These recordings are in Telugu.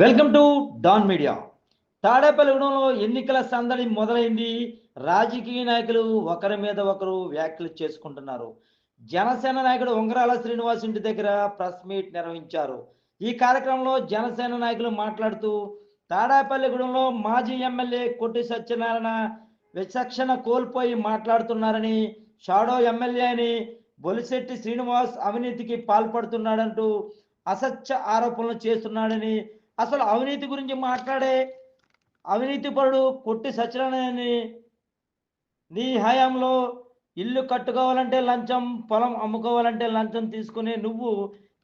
Welcome to Don media. తాడేపల్లిగూడెంలో ఎన్నికల సందడి మొదలైంది. రాజకీయ నాయకులు ఒకరి మీద ఒకరు వ్యాఖ్యలు చేసుకుంటున్నారు. జనసేన నాయకుడు ఉంగరాల శ్రీనివాస్ ఇంటి దగ్గర ప్రెస్ మీట్ నిర్వహించారు. ఈ కార్యక్రమంలో జనసేన నాయకులు మాట్లాడుతూ తాడేపల్లిగూడెంలో మాజీ ఎమ్మెల్యే కొట్టి సత్యనారాయణ విచక్షణ కోల్పోయి మాట్లాడుతున్నారని షాడో ఎమ్మెల్యే అని బొలిశెట్టి శ్రీనివాస్ అవినీతికి పాల్పడుతున్నాడంటూ అసత్య ఆరోపణలు చేస్తున్నాడని అసలు అవినీతి గురించి మాట్లాడే అవినీతి పరుడు కొట్టి సత్యనారాయణని నీ హయాంలో ఇల్లు కట్టుకోవాలంటే లంచం పొలం అమ్ముకోవాలంటే లంచం తీసుకునే నువ్వు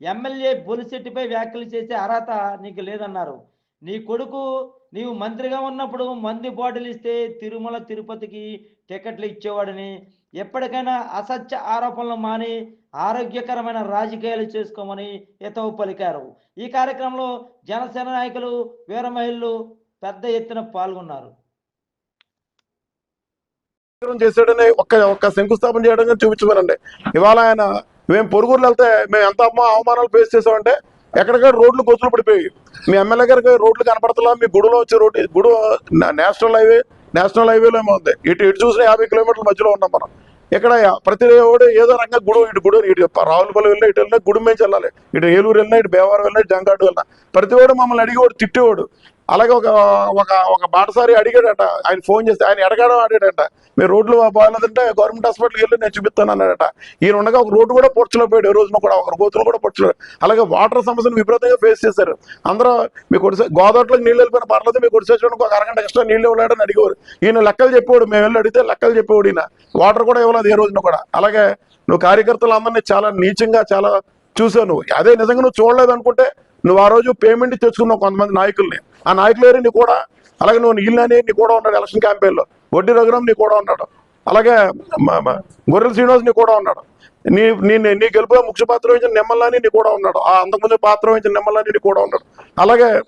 ఎమ్మెల్యే బొలిశెట్టిపై వ్యాఖ్యలు చేసే అర్హత నీకు లేదన్నారు. నీ కొడుకు నీవు మంత్రిగా ఉన్నప్పుడు మంది బాటిల్ ఇస్తే తిరుమల తిరుపతికి టికెట్లు ఇచ్చేవాడని. ఎప్పటికైనా అసత్య ఆరోపణలు మాని ఆరోగ్యకరమైన రాజకీయాలు చేసుకోమని హితవు పలికారు. ఈ కార్యక్రమంలో జనసేన నాయకులు వీర మహిళలు పెద్ద ఎత్తున పాల్గొన్నారు. చేశాడని ఒక్క ఒక్క శంకుస్థాపన చేయడం చూపించమనండి. ఇవాళ ఆయన మేము పొరుగురులు వెళ్తే మేము ఎంత అవమానాలు ఫేస్ చేసామంటే ఎక్కడికక్కడ రోడ్లు గొంతులు పడిపోయి మీ ఎమ్మెల్యే గారికి రోడ్లు కనపడతలా? మీ గుడిలో వచ్చే రోడ్డు గుడు నేషనల్ హైవే నేషనల్ హైవేలో ఏమో ఉంది. ఇటు ఇటు చూసిన యాభై కిలోమీటర్ల మధ్యలో ఉన్నాం మనం. ఇక్కడ ప్రతి ఓడు ఏదో రకంగా గుడు ఇటు గుడు ఇటు రావులపల్లి వెళ్ళినా ఇటు వెళ్ళినా గుడి మీద వెళ్ళాలి ఇటు ఏలూరు వెళ్ళినా ఇటు బేవారం వెళ్ళినా ఇటు జంగాడు వెళ్ళినా. ప్రతి వాడు మమ్మల్ని అడిగేవాడు తిట్టేవాడు. అలాగే ఒక ఒక ఒక బాటసారి అడిగాడట. ఆయన ఫోన్ చేస్తే ఆయన ఎడగాడం అడిగాడట మీరు రోడ్లు బాగాలేదంటే గవర్నమెంట్ హాస్పిటల్కి వెళ్ళి నేను చూపిస్తాను అన్నాడట ఈయన ఉండగా ఒక రోడ్డు కూడా పొడ్చలో పోయాడు. ఈ రోజున కూడా ఒక గోతులు కూడా పొడ్చలో అలాగే వాటర్ సమస్యను విపరీతంగా ఫేస్ చేశారు. అందరూ మీకు కొడిసే గోదావరిలోకి నీళ్ళు వెళ్ళిపోయిన పర్లేదు. మీకు కొడిసేసుకోవడానికి ఒక అరగంట ఎక్స్ట్రా నీళ్ళు ఇవ్వలేడని అడిగేవారు. ఈయన లెక్కలు చెప్పేవాడు. మేము వెళ్ళి అడిగితే లెక్కలు చెప్పేవాడు ఈయన. వాటర్ కూడా ఇవ్వలేదు ఏ రోజున కూడా. అలాగే నువ్వు కార్యకర్తలు అందరినీ చాలా నీచంగా చాలా చూసావు నువ్వు. అదే నిజంగా నువ్వు చూడలేదు అనుకుంటే నువ్వు ఆ రోజు పేమెంట్ తెచ్చుకున్నావు కొంతమంది నాయకుల్ని. ఆ నాయకులు ఎవరు నీ కూడా? అలాగే నువ్వు నీళ్ళని నీ కూడా ఉన్నాడు ఎలక్షన్ క్యాంపెయిన్లో వడ్డీ రఘురామ్ నీ కూడా ఉన్నాడు. అలాగే గొర్రెల శ్రీనివాస్ నీ కూడా ఉన్నాడు. నీ నీ నీ- నీ గెలుపులో ముఖ్య పాత్ర వహించిన నిమ్మల్లాని నీ కూడా ఉన్నాడు. ఆ అంతకుముందు పాత్ర వహించిన నిమ్మల్లాని నీ కూడా ఉన్నాడు. అలాగే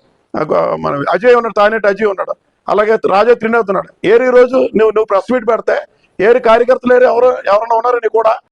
మన అజయ్ ఉన్నాడు తానేటి అజయ్ ఉన్నాడు. అలాగే రాజా త్రినేత్ ఉన్నాడు ఏరి రోజు నువ్వు నువ్వు ప్రెస్ మీట్ పెడితే ఏరి కార్యకర్తలు ఏరి ఎవరు ఎవరైనా ఉన్నారని కూడా?